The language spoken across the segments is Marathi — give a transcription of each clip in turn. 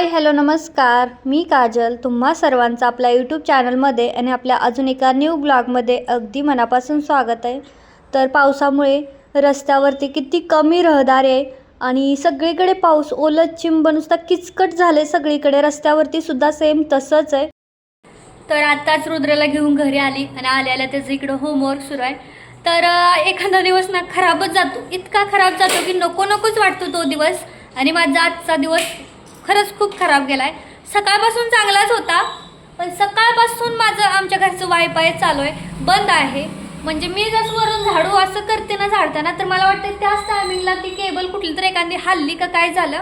हाय हॅलो नमस्कार. मी काजल. तुम्हा सर्वांचं आपल्या यूट्यूब चॅनलमध्ये आणि आपल्या अजून एका न्यू ब्लॉगमध्ये अगदी मनापासून स्वागत आहे. तर पावसामुळे रस्त्यावरती किती कमी रहदारी आहे आणि सगळीकडे पाऊस ओलं चिंब नुसता किचकट झाले सगळीकडे. रस्त्यावरती सुद्धा सेम तसंच आहे. तर आत्ताच रुद्रला घेऊन घरी आली आणि आल्याला त्याचं इकडं होमवर्क सुरू आहे. तर एखादा दिवस ना खराबच जातो. इतका खराब जातो की नको नकोच वाटतो तो दिवस. आणि माझा आजचा दिवस खरंच खूप खराब गेला आहे सकाळपासून चांगलाच होता पण सकाळपासून माझं आमच्या घरचं वायफाय चालू आहे बंद आहे. म्हणजे मी जसं वरून झाडू असं करते ना झाडताना तर मला वाटतं त्याच टायमिंगला ती केबल कुठली तर एखादी हल्ली का काय झालं.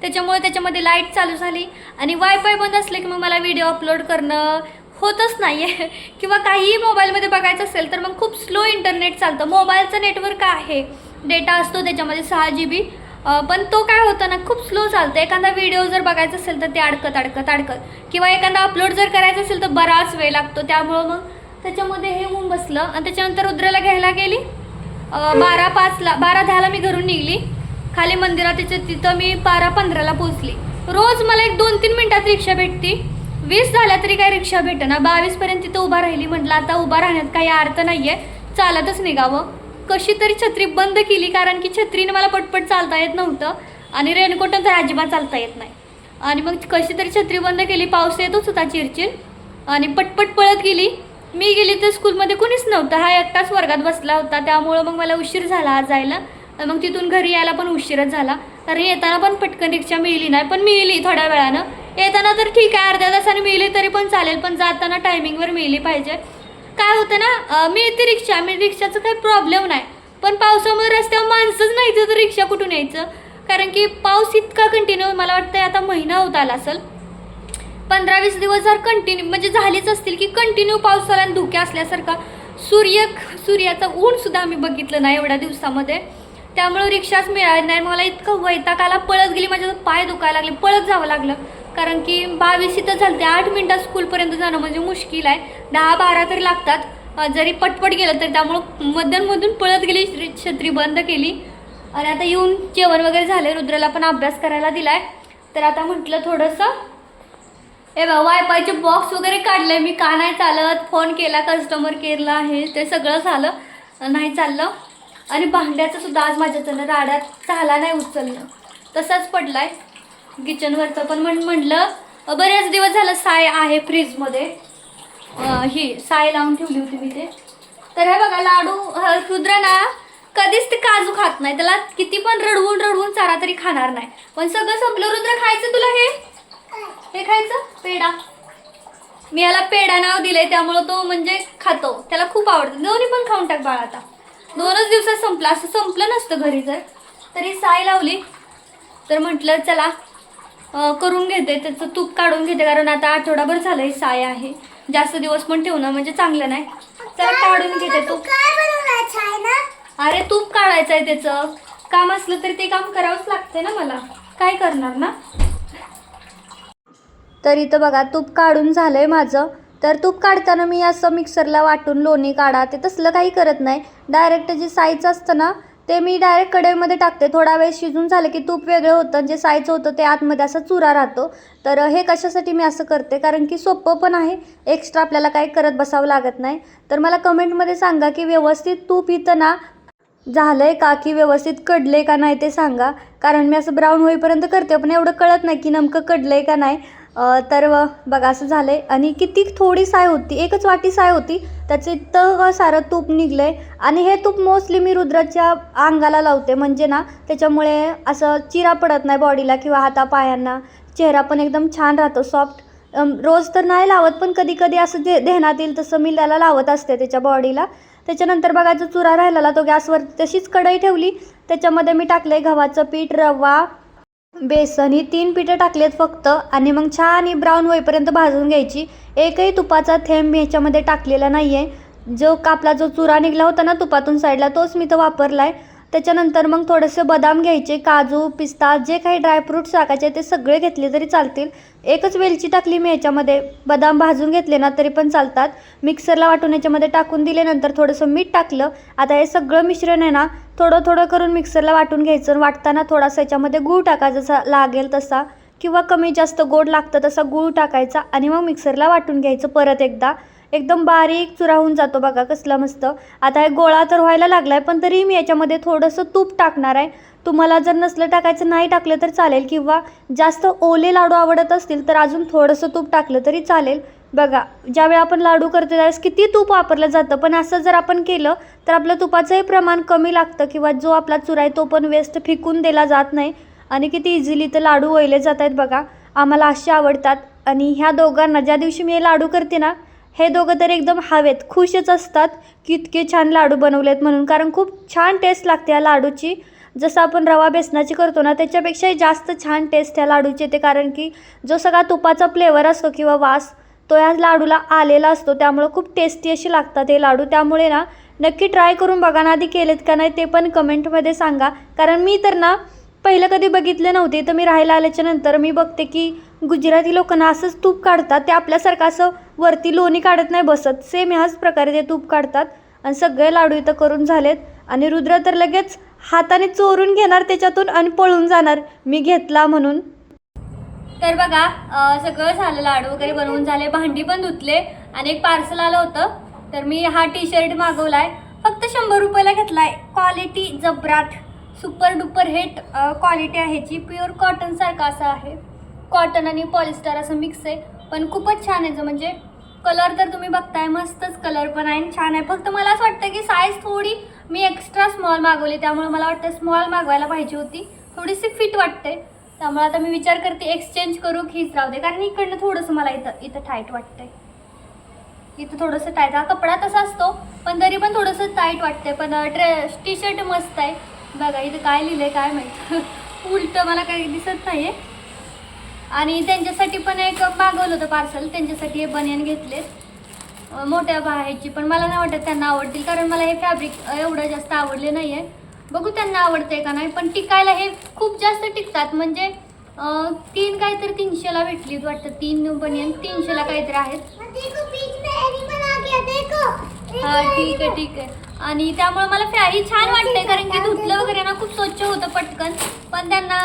त्याच्यामुळे त्याच्यामध्ये लाइट चालू झाली आणि वायफाय बंद असले की मग मला व्हिडिओ अपलोड करणं होतच नाही आहे किंवा काहीही मोबाईलमध्ये बघायचं असेल तर मग खूप स्लो इंटरनेट चालतं. मोबाईलचं नेटवर्क आहे. डेटा असतो त्याच्यामध्ये सहा जी बी पण तो काय होतं ना खूप स्लो चालतं. एखादा व्हिडिओ जर बघायचा असेल तर ते अडकत अडकत अडकत. किंवा एखादा अपलोड जर करायचं असेल तर बराच वेळ लागतो. त्यामुळं मग त्याच्यामध्ये हे होऊन बसलं. आणि त्याच्यानंतर रुद्राला घ्यायला गेली. बारा पाचला बारा दहाला मी घरून निघली. खाली मंदिरात त्याच्या तिथं मी बारा पंधराला पोहोचली. रोज मला एक दोन तीन मिनटात रिक्षा भेटती. वीस झाल्या तरी काही रिक्षा भेटेना. बावीसपर्यंत तिथं उभा राहिली. म्हटलं आता उभा राहण्यात काही अर्थ नाही आहे चालतच निघावं. कशी तरी छत्री बंद केली कारण की छत्रीने मला पटपट चालता येत नव्हतं आणि रेनकोटनं तर अजिबात चालता येत नाही. आणि मग कशी तरी छत्री बंद केली पाऊस येतच होता चिरचिर आणि पटपट पळत गेली. मी गेली तर स्कूलमध्ये कोणीच नव्हतं. हा एकटाच वर्गात बसला होता. त्यामुळं मग मला उशीर झाला आज जायला. मग तिथून घरी यायला पण उशीरच झाला. कारण येताना पण पटकन रिक्षा मिळली नाही पण मिळली थोड्या वेळानं. येताना तर ठीक आहे अर्ध्या तासाने मिळली तरी पण चालेल पण जाताना टायमिंगवर मिळली पाहिजे. काय होतं ना मिळते रिक्षा मी रिक्षाचं काही प्रॉब्लेम नाही. पण पावसामुळे रस्त्यावर माणसंच नाही तर रिक्षा कुठून यायचं? कारण की पाऊस इतका कंटिन्यू मला वाटतं आता महिना होत आला असेल. पंधरा वीस दिवस जर कंटिन्यू म्हणजे झालीच असतील की कंटिन्यू पाऊस झाला आणि धुके असल्यासारखा सूर्य सूर्याचं ऊनसुद्धा आम्ही बघितलं नाही एवढ्या दिवसामध्ये. त्यामुळं रिक्षाच मिळाली नाही. मला इतकं वैताग आला पळत गेली माझ्या पाय दुखायला लागले पळत जावं लागलं. कारण की बावीस इथं झालं आठ मिनटात स्कूलपर्यंत जाणं म्हणजे मुश्किल आहे. दहा बारा तरी लागतात. जरी पटपट गेलं तरी त्यामुळं मधून पळत गेली श्री- छत्री बंद केली. आणि आता येऊन जेवण वगैरे झाले रुद्राला पण अभ्यास करायला दिला आहे तर आता म्हटलं थोडंसं ए बा वायफायचे बॉक्स वगैरे काढले मी का नाही चालत? फोन केला कस्टमर केअरला आहे ते सगळं झालं. नाही चाललं. आणि भांड्याचं सुद्धा आज माझ्याच्यानं राड्यात झाला नाही उचलणं. तसाच आहे किचनवरचं. पण म्हण म्हटलं बऱ्याच बरेच दिवस झालं साय आहे फ्रीजमध्ये. ही साय लावून ठेवली होती मी ते. तर हे बघा लाडू अ, रुद्र ना कधीच ते काजू खात नाही. त्याला किती पण रडवून रडवून चारा तरी खाणार नाही. पण सगळं संपलं. रुद्र खायचं तुला हे? हे खायचं? पेढा. मी याला पेढा नाव दिलंय त्यामुळं तो म्हणजे खातो. त्याला खूप आवडतं. दोन्ही पण खाऊन टाक बाळा आता. दोनच दिवसात संपला. असं संपलं नसतं घरी जर. तरी साय लावली. तर म्हटलं चला करून घेते त्याचं तूप काढून घेते कारण आता आठवडाभर झालं ही साय आहे. जास्त दिवस पण ठेवणं म्हणजे चांगलं नाही. चला काढून घेते तूप. काय बनवायचं आहे ना? अरे तूप काढायचं आहे त्याचं. काम असलं तरी ते काम करावंच लागते ना मला. काय करणार ना? तर इथं बघा तूप काढून झालंय माझं. तर तूप काढताना मी असं मिक्सरला वाटून लोणी काढा ते तसलं काही करत नाही. डायरेक्ट जे साईचं असतं ना ते मी डायरेक्ट कढईमध्ये टाकते. थोडा वेळ शिजून झालं की तूप वेगळं होतं जे सायचं होतं ते आतमध्ये असा चुरा राहतो. तर हे कशासाठी मी असं करते? कारण की सोपं पण आहे. एक्स्ट्रा आपल्याला काही करत बसावं लागत नाही. तर मला कमेंटमध्ये सांगा की व्यवस्थित तूप इथं ना झालं आहे का? की व्यवस्थित कडले का नाही ते सांगा. कारण मी असं ब्राऊन होईपर्यंत करते पण एवढं कळत नाही की नेमकं आहे का नाही. तर बघा असं झालं आहे आणि किती थोडी साय होती एकच वाटी साय होती. त्याचं इतकं सारं तूप निघलंय. आणि हे तूप मोस्टली मी रुद्राच्या अंगाला लावते. म्हणजे ना त्याच्यामुळे असं चिरा पडत नाही बॉडीला किंवा हातापायांना चेहरा पण एकदम छान राहतो सॉफ्ट. रोज तर नाही लावत पण कधी कधी असं जे ध्यानात येईल तसं मी त्याला लावत असते त्याच्या बॉडीला. त्याच्यानंतर बघा जो चुरा राहिलेला तो गॅसवर तशीच कढई ठेवली. त्याच्यामध्ये मी टाकले गव्हाचं पीठ रवा बेसन ही तीन पिठं टाकलेत फक्त आणि मग छान ही ब्राऊन होईपर्यंत भाजून घ्यायची. एकही तुपाचा थेंब मी ह्याच्यामध्ये टाकलेला नाही आहे जो कापला जो चुरा निघला होता ना तुपातून साईडला तोच मी तो वापरला आहे त्याच्यानंतर मग थोडेसे बदाम घ्यायचे काजू पिस्ता जे काही ड्रायफ्रूट्स टाकायचे ते सगळे घेतले तरी चालतील. एकच वेलची टाकली मी याच्यामध्ये. बदाम भाजून घेतले ना तरी पण चालतात. मिक्सरला वाटून याच्यामध्ये टाकून दिल्यानंतर थोडंसं मीठ टाकलं. आता हे सगळं मिश्रण आहे ना थोडं थोडं करून मिक्सरला वाटून घ्यायचं वाटताना थोडासा याच्यामध्ये गूळ टाका जसा लागेल तसा किंवा कमी जास्त गोड लागतं तसा गूळ टाकायचा आणि मग मिक्सरला वाटून घ्यायचं परत एकदा. एकदम बारीक चुरा होऊन जातो बघा कसला मस्त. आता हे गोळा तर व्हायला लागला आहे पण तरी मी याच्यामध्ये थोडंसं तूप टाकणार आहे. तुम्हाला जर नसलं टाकायचं नाही टाकलं तर चालेल किंवा जास्त ओले लाडू आवडत असतील तर अजून थोडंसं तूप टाकलं तरी चालेल. बघा ज्यावेळी आपण लाडू करतो त्यावेळेस किती तूप वापरलं जातं पण असं जर आपण केलं तर आपलं तुपाचंही प्रमाण कमी लागतं किंवा जो आपला चुरा आहे तो पण वेस्ट फिकून दिला जात नाही. आणि किती इझिली तर लाडू वळले जात आहेत बघा. आम्हाला असे आवडतात. आणि ह्या दोघांना ज्या दिवशी मी हे लाडू करते ना हे दोघं तर एकदम हवेत खुशच असतात. की इतके छान लाडू बनवलेत म्हणून. कारण खूप छान टेस्ट लागते या लाडूची. जसं आपण रवा बेसनाची करतो ना त्याच्यापेक्षाही जास्त छान टेस्ट या लाडूची येते. कारण की जो सगळा तुपाचा फ्लेवर असतो किंवा वास तो या लाडूला आलेला असतो. त्यामुळं खूप टेस्टी अशी लागतात हे लाडू. त्यामुळे ना नक्की ट्राय करून बघा ना आधी केलेत का नाही ते पण कमेंटमध्ये सांगा. कारण मी तर ना पहिलं कधी बघितलं नव्हते तर मी राहायला आल्याच्यानंतर मी बघते की गुजराती लोकांना असंच तूप काढतात ते आपल्यासारखं असं वरती लोणी काढत नाही बसत. सेम ह्याच प्रकारे ते तूप काढतात आणि सगळे लाडू इथं करून झालेत. आणि रुद्र तर लगेच हाताने चोरून घेणार त्याच्यातून आणि पळून जाणार. मी घेतला म्हणून. तर बघा सगळं झालं लाडू वगैरे बनवून झाले भांडी पण धुतले आणि एक पार्सल आलं होतं. तर मी हा टी शर्ट मागवलाय. फक्त शंभर रुपयाला घेतलाय. क्वालिटी जबराट सुपर डुपर हेट क्वालिटी आहे जी प्युअर कॉटनसारखं असं असा आहे. कॉटन आणि पॉलिस्टर असं मिक्स आहे. पण खूपच छान आहे म्हणजे कलर तर तुम्ही बघताय मस्तच कलर पण आहे आणि छान आहे. फक्त मला असं वाटतं की साईज थोडी मी एक्स्ट्रा स्मॉल मागवली त्यामुळे मला वाटतं स्मॉल मागवायला पाहिजे होती. थोडीशी फिट वाटते. त्यामुळे आता मी विचार करते एक्सचेंज करू की हीच राहू दे. कारण इकडनं थोडंसं मला इथं इथं टाईट वाटतंय. इथं थोडंसं टाईट हा कपडा तसा असतो पण तरी पण थोडंसं टाईट वाटतंय. पण ड्रे टी शर्ट मस्त आहे. बघा इथं काय लिहिलंय काय माहीत. उलटं मला काही दिसत नाही आहे आणि त्यांच्यासाठी पण एक मागवलं होतं पार्सल त्यांच्यासाठी हे बनियन घेतलेत. मोठ्या बाहेरची पण मला नाही वाटत त्यांना आवडतील कारण मला हे फॅब्रिक एवढं जास्त आवडले नाही आहे बघू त्यांना आवडते का नाही पण टिकायला हे खूप जास्त टिकतात. म्हणजे तीन काहीतरी तीनशेला भेटली वाटतं. तीन बनियन तीनशेला काहीतरी आहेत. हा ठीक आहे. ठीक आहे. आणि त्यामुळे मला फॅरी छान वाटते कारण की धुतलं वगैरे ना खूप स्वच्छ होतं पटकन. पण त्यांना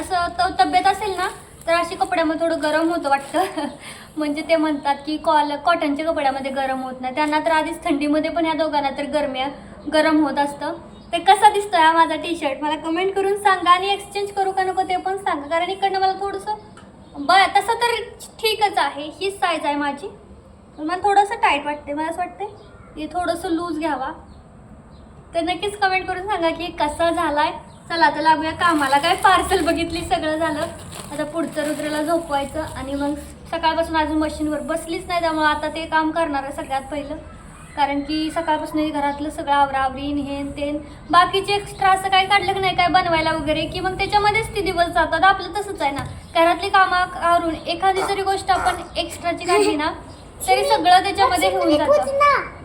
असं तब्येत असेल ना तर अशी कपड्यामध्ये थोडं गरम होतं वाटतं. म्हणजे ते म्हणतात की कॉल कॉटनच्या कपड्यामध्ये गरम होत नाही. त्यांना तर आधीच थंडीमध्ये पण या दोघांना तर गरम्या गरम होत असतं. ते कसा दिसतोय हा माझा टी शर्ट मला कमेंट करून सांगा आणि एक्सचेंज करू का नको ते पण सांगा. कारण इकडनं मला थोडंसं ब तसं तर ठीकच आहे. हीच साईज आहे माझी. मला थोडंसं टाईट वाटते मला असं वाटते हे थोडंसं लूज घ्यावा. तर नक्कीच कमेंट करून सांगा की कसा झालाय? चला आता लागूया कामाला. काय पार्सल बघितली? सगळं झालं. आता पुढचं रुद्राला झोपवायचं आणि मग सकाळपासून अजून मशीनवर बसलीच नाही त्यामुळे आता ते काम करणार आहे सगळ्यात पहिलं. कारण की सकाळपासून घरातलं सगळं आवरावरीन हेन तेन बाकीचे एक्स्ट्रा असं काही काढलं की नाही काय बनवायला वगैरे की मग त्याच्यामध्येच ते दिवस जातात. आपलं तसंच आहे ना. घरातली कामं करून एखादी जरी गोष्ट आपण एक्स्ट्राची काढली ना तरी सगळं त्याच्यामध्ये होऊन जातं.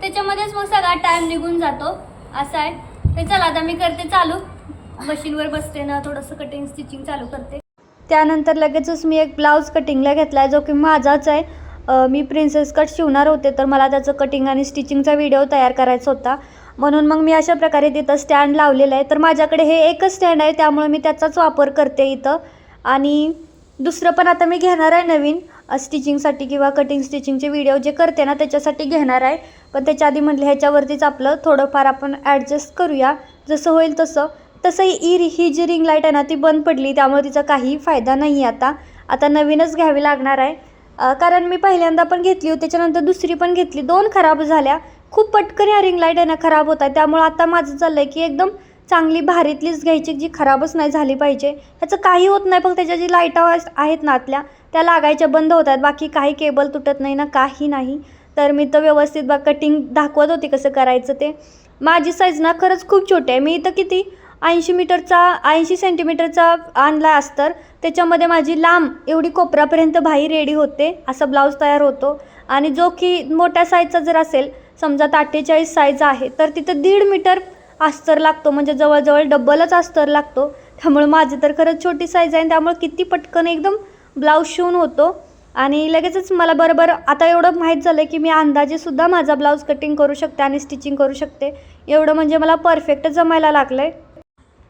त्याच्यामध्येच मग सगळा टाइम निघून जातो. असा आहे. ते चला आता मी करते चालू. मशीनवर बसते ना थोडंसं कटिंग स्टिचिंग चालू करते. त्यानंतर लगेचच मी एक ब्लाऊज कटिंगला घेतला आहे जो की माझाच आहे. मी प्रिन्सेस कट शिवणार होते तर मला त्याचं कटिंग आणि स्टिचिंगचा व्हिडिओ तयार करायचा होता. म्हणून मग मी अशा प्रकारे तिथं स्टँड लावलेलं आहे. तर माझ्याकडे हे एकच स्टँड आहे त्यामुळे मी त्याचाच वापर करते इथं. आणि दुसरं पण आता मी घेणार आहे नवीन स्टिचिंगसाठी किंवा कटिंग स्टिचिंगचे व्हिडिओ जे करते ना त्याच्यासाठी घेणार आहे. पण त्याच्या आधी म्हटलं ह्याच्यावरतीच आपलं थोडंफार आपण ॲडजस्ट करूया. जसं होईल तसं. तसंही ई ही जी रिंग लाइट आहे ना ती बंद पडली. त्यामुळे तिचा काही फायदा नाही आहे आता. आता नवीनच घ्यावी लागणार आहे. कारण मी पहिल्यांदा पण घेतली होती त्याच्यानंतर दुसरी पण घेतली. दोन खराब झाल्या. खूप पटकन ह्या रिंग लाइट आहे ना खराब होत आहे. त्यामुळं आता माझं चाललं आहे की एकदम चांगली भारीतलीच घ्यायची जी खराबच नाही झाली पाहिजे. ह्याचं काही होत नाही फक्त त्याच्या जी लाईटा आहेत ना आतल्या त्या लागायच्या बंद होत आहेत. बाकी काही केबल तुटत नाही ना काही नाही. तर मी तर व्यवस्थित बा कटिंग दाखवत होती कसं करायचं ते. माझी साईज ना खरंच खूप छोटी आहे. मी इथं किती? ऐंशी मीटरचा ऐंशी सेंटीमीटरचा आणला अस्तर त्याच्यामध्ये माझी लांब एवढी कोपरापर्यंत बाही रेडी होते. असा ब्लाऊज तयार होतो. आणि जो की मोठ्या साईजचा जर असेल समजा अठ्ठेचाळीस साईज आहे तर तिथं दीड मीटर अस्तर लागतो. म्हणजे जवळजवळ डब्बलच अस्तर लागतो. त्यामुळे माझी तर खरंच छोटी साईज आहे त्यामुळे किती पटकन एकदम ब्लाऊज शिवून होतो. आणि लगेचच मला बरोबर आता एवढं माहीत झालं की मी अंदाजेसुद्धा माझा ब्लाऊज कटिंग करू शकते आणि स्टिचिंग करू शकते. एवढं म्हणजे मला परफेक्ट जमायला लागलं आहे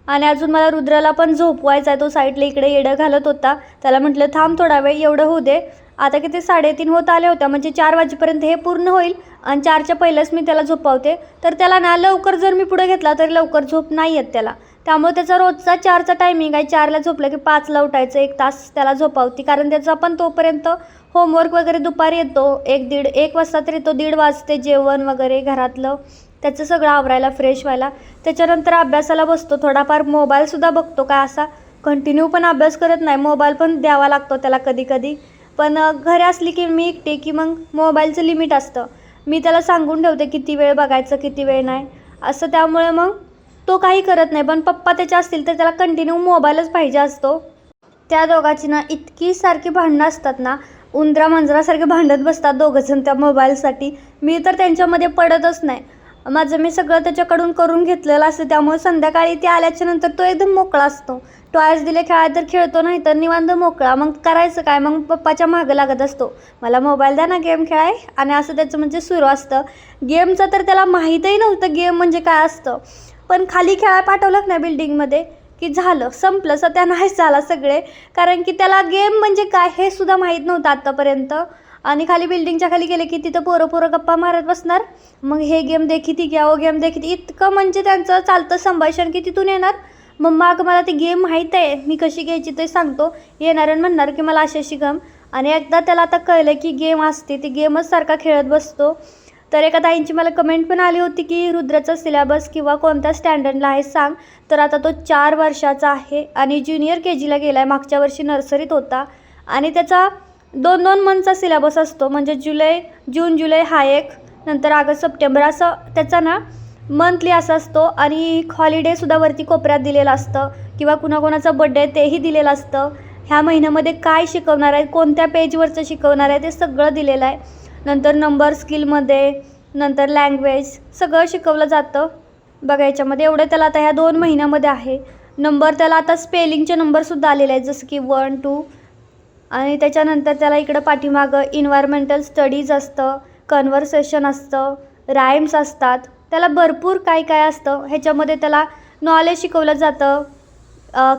आणि अजून मला रुद्राला पण झोपवायचा आहे तो साईडला इकडे येडं घालत होता. त्याला म्हटलं थांब थोडा वेळ एवढं होऊ दे. आता किती साडेतीन होत आले होत्या म्हणजे चार वाजेपर्यंत हे पूर्ण होईल आणि चारच्या पहिलंच मी त्याला झोपवते. तर त्याला ना लवकर जर मी पुढे घेतला तरी लवकर झोप नाही येत त्याला. त्यामुळे त्याचा रोजचा चारचा टायमिंग आहे. चारला झोपलं की पाचला उठायचं एक तास त्याला झोपावती. कारण त्याचा पण तोपर्यंत होमवर्क वगैरे दुपारी येतो. एक दीड एक वाजता तरी तो दीड वाजते जेवण वगैरे घरातलं. त्याचं सगळं आवरायला फ्रेश व्हायला. त्याच्यानंतर अभ्यासाला बसतो. थोडाफार मोबाईलसुद्धा बघतो. काय असा कंटिन्यू पण अभ्यास करत नाही. मोबाईल पण द्यावा लागतो त्याला कधी कधी पण अ, घरी असली की मी एकटे की मग मोबाईलचं लिमिट असतं. मी त्याला सांगून ठेवते किती वेळ बघायचं किती वेळ नाही. असं त्यामुळे मग तो काही करत नाही. पण पप्पा त्याचे असतील तर त्याला कंटिन्यू मोबाईलच पाहिजे असतो. त्या दोघाची ना इतकी सारखी भांडणं असतात ना उंदरा मांजरासारखे भांडत बसतात दोघंजण त्या मोबाईलसाठी. मी तर त्यांच्यामध्ये पडतच नाही. माझं मी सगळं त्याच्याकडून करून घेतलेलं असतं. त्यामुळे संध्याकाळी ते आल्याच्यानंतर तो एकदम मोकळा असतो. टॉयर्स दिले खेळा तर खेळतो नाही तर निवांत मोकळा. मग करायचं काय? मग पप्पाच्या मागं लागत असतो. मला मोबाईल द्या ना गेम खेळाय. आणि असं त्याचं म्हणजे सुरू असतं. गेमचं तर त्याला माहीतही नव्हतं गेम म्हणजे काय असतं. पण खाली खेळायला पाठवलं नाही बिल्डिंगमध्ये की झालं संपलं. सध्या नाहीच झाला सगळे. कारण की त्याला गेम म्हणजे काय हे सुद्धा माहीत नव्हतं आत्तापर्यंत आणि खाली बिल्डिंगच्या खाली गेले की तिथं पोरं पोरं गप्पा मारत बसणार. मग हे गेम देखी ती घ्या ओ गेम देखी ती इतकं म्हणजे त्यांचं चालतं संभाषण की तिथून येणार. मग माग मला ती गेम माहीत आहे मी कशी घ्यायची ते सांगतो. येणार आणि म्हणणार की मला अशी अशी गम. आणि एकदा त्याला आता कळलं की गेम असते ती गेमच सारखा खेळत बसतो. तर एका ताईंची मला कमेंट पण आली होती की रुद्राचा सिलेबस किंवा कोणत्या स्टँडर्डला आहे सांग. तर आता तो चार वर्षाचा आहे आणि ज्युनियर के जीला गेला आहे मागच्या वर्षी नर्सरीत होता. आणि त्याचा दोन दोन मंथचा सिलेबस असतो. म्हणजे जुलै जून जुलै हा एक नंतर ऑगस्ट सप्टेंबर असं त्याचा ना मंथली असा असतो. आणि हॉलिडेसुद्धा वरती कोपऱ्यात दिलेलं असतं. किंवा कुणाकोणाचा बड्डे तेही दिलेलं असतं. ह्या महिन्यामध्ये काय शिकवणार आहे कोणत्या पेजवरचं शिकवणार आहे ते सगळं दिलेलं आहे. नंतर नंबर स्किलमध्ये नंतर लँग्वेज सगळं शिकवलं जातं. बघा याच्यामध्ये एवढं त्याला आता ह्या दोन महिन्यामध्ये आहे. नंबर त्याला आता स्पेलिंगचे नंबरसुद्धा आलेले आहेत. जसं की वन टू आणि त्याच्यानंतर त्याला इकडं पाठीमागं इन्व्हायरमेंटल स्टडीज असतं कन्व्हर्सेशन असतं रायम्स असतात. त्याला भरपूर काय काय असतं ह्याच्यामध्ये त्याला नॉलेज शिकवलं जातं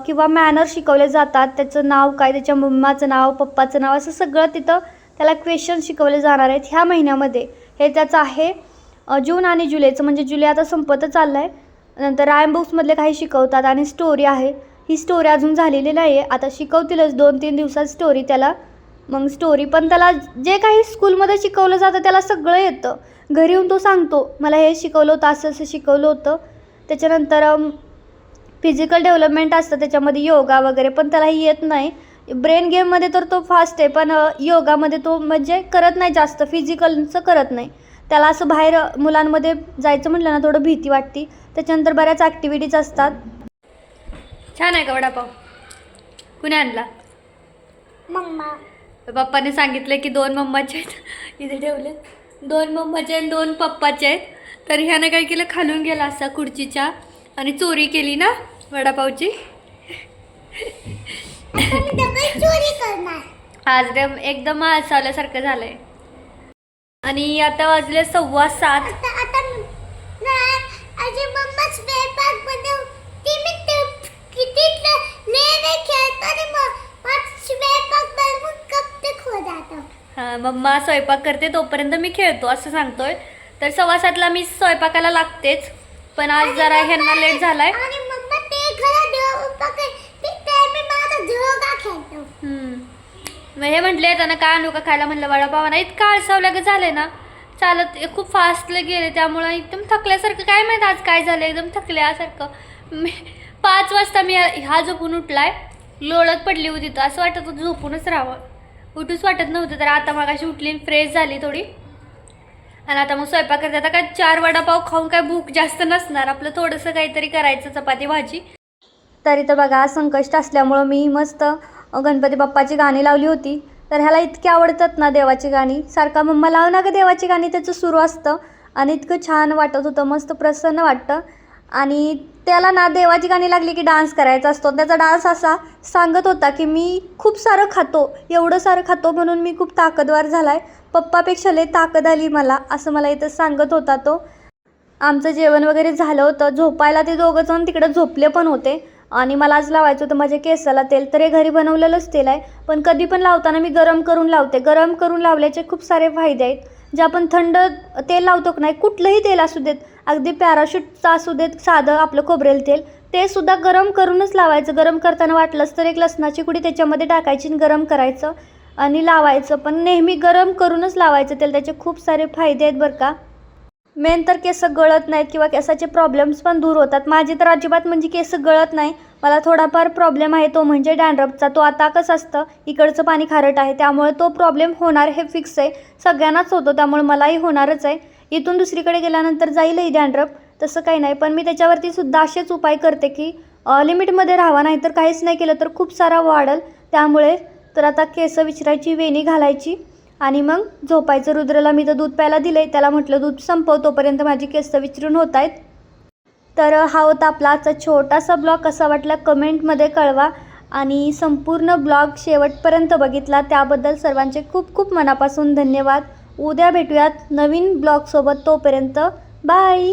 किंवा मॅनर शिकवले जातात. त्याचं नाव काय त्याच्या मम्माचं नाव पप्पाचं नाव असं सगळं तिथं त्याला क्वेश्चन शिकवले जाणार आहेत ह्या महिन्यामध्ये. हे त्याचं आहे जून आणि जुलैचं. म्हणजे जुलै आता संपतच चाललं आहे नंतर रायम बुक्समधले काही शिकवतात आणि स्टोरी आहे. ही स्टोरी अजून झालेली नाही आहे आता शिकवतीलच दोन तीन दिवसात स्टोरी त्याला. मग स्टोरी पण त्याला जे काही स्कूलमध्ये शिकवलं जातं त्याला सगळं येतं. घरी येऊन तो सांगतो मला हे शिकवलं होतं असं असं शिकवलं होतं. त्याच्यानंतर फिजिकल डेव्हलपमेंट असतं त्याच्यामध्ये योगा वगैरे पण त्याला हे येत नाही. ब्रेन गेममध्ये तर तो फास्ट आहे पण योगामध्ये तो म्हणजे करत नाही जास्त फिजिकलचं करत नाही. त्याला असं बाहेर मुलांमध्ये जायचं म्हटलं ना थोडं भीती वाटते. त्याच्यानंतर बऱ्याच ॲक्टिव्हिटीज असतात. छान आहे का वडापाव? कुणी आणला? मम्मा. पप्पाने सांगितलं की दोन मम्माचे आहेत. इथे ठेवले. दोन मम्माचे आणि दोन पप्पाचे आहेत. तर ह्यानं काय केलं? खालून गेला असा खुर्चीच्या आणि चोरी केली ना वडापावची. आज एकदम एकदम आळसावल्यासारखं झालंय. आणि आता वाजले सव्वा सात आता आता नाही अजी मम्मा स्वयंपाक बनव ती मी ते किती लेने खेळतो आणि मग मग स्वयंपाक बनवून कप ते खो जातो हां मम्मा स्वयंपाक करते तोपर्यंत मी खेळतो असं सांगतोय. तर सव्वा सातला मी स्वयंपाकाला लागतेच पण आज जरा ह्यांना लेट झालाय. मग हे म्हटले त्यांना काय आणू का खायला म्हणलं वडापावाना इतकं आळसावल्यागं झालंय ना. चालत खूप फास्टलं गेले त्यामुळं एकदम थकल्यासारखं काय माहीत आज काय झालं एकदम थकल्यासारखं. मी पाच वाजता मी हा झोपून उठलाय. लोळत पडली होती तर असं वाटत होतं झोपूनच राहावं. उठूच वाटत नव्हतं तर आता मग अशी उठली फ्रेश झाली थोडी. आणि आता मग स्वयंपाक करते. आता काय चार वडापाव खाऊन काय भूक जास्त नसणार. आपलं थोडंसं काहीतरी करायचं चपाती भाजी. तरी तर बघा संकष्ट असल्यामुळं मी मस्त गणपती बाप्पाची गाणी लावली होती. तर ह्याला इतकी आवडतात ना देवाची गाणी. सारखा मम्मा लाव ना गं देवाची गाणी त्याचं सुरू असतं. आणि इतकं छान वाटत होतं मस्त प्रसन्न वाटतं. आणि त्याला ना देवाची गाणी लागली की डान्स करायचा असतो. त्याचा डान्स असा सांगत होता की मी खूप सारं खातो एवढं सारं खातो म्हणून मी खूप ताकदवार झाला आहे पप्पापेक्षा लय ताकद आली मला असं मला इथं सांगत होता तो. आमचं जेवण वगैरे झालं होतं. झोपायला ते दोघं जण तिकडं झोपले पण होते. आणि मला आज लावायचं होतं माझ्या केसाला तेल तर हे घरी बनवलेलंच तेल आहे. पण कधी पण लावताना मी गरम करून लावते. गरम करून लावल्याचे खूप सारे फायदे आहेत. जे आपण थंड तेल लावतो की नाही कुठलंही तेल असू देत अगदी पॅराशूटचं असू देत साधं आपलं खोबरेल तेल ते सुद्धा गरम करूनच लावायचं. गरम करताना वाटलंच तर एक लसणाची कुडी त्याच्यामध्ये टाकायची आणि गरम करायचं आणि लावायचं. पण नेहमी गरम करूनच लावायचं तेल त्याचे खूप सारे फायदे आहेत बरं का. मेन तर केस गळत नाहीत किंवा केसाचे प्रॉब्लेम्स पण दूर होतात. माझी तर अजिबात म्हणजे केस गळत नाही. मला थोडाफार प्रॉब्लेम आहे तो म्हणजे डॅन्ड्रफचा. तो आता कसं असतं इकडचं पाणी खारट आहे त्यामुळे तो प्रॉब्लेम होणार हे फिक्स आहे. सगळ्यांनाच होतो त्यामुळे मलाही होणारच आहे. इथून दुसरीकडे गेल्यानंतर जाईलही डॅन्ड्रफ. तसं काही नाही पण मी त्याच्यावरती सुद्धा असेच उपाय करते की लिमिटमध्ये राहावा नाही तर काहीच नाही केलं तर खूप सारा वाढल. त्यामुळे तर आता केस विचरायची वेणी घालायची आणि मग झोपायचं. रुद्रला मी तर दूध प्यायला दिलं आहे त्याला म्हटलं दूध संपव तोपर्यंत माझी केस विचरून होत आहेत. तर हा होता आपला आजचा छोटासा ब्लॉग. कसा वाटला कमेंटमध्ये कळवा आणि संपूर्ण ब्लॉग शेवटपर्यंत बघितला. त्याबद्दल सर्वांचे खूप खूप मनापासून धन्यवाद. उद्या भेटूयात नवीन ब्लॉगसोबत तोपर्यंत बाय.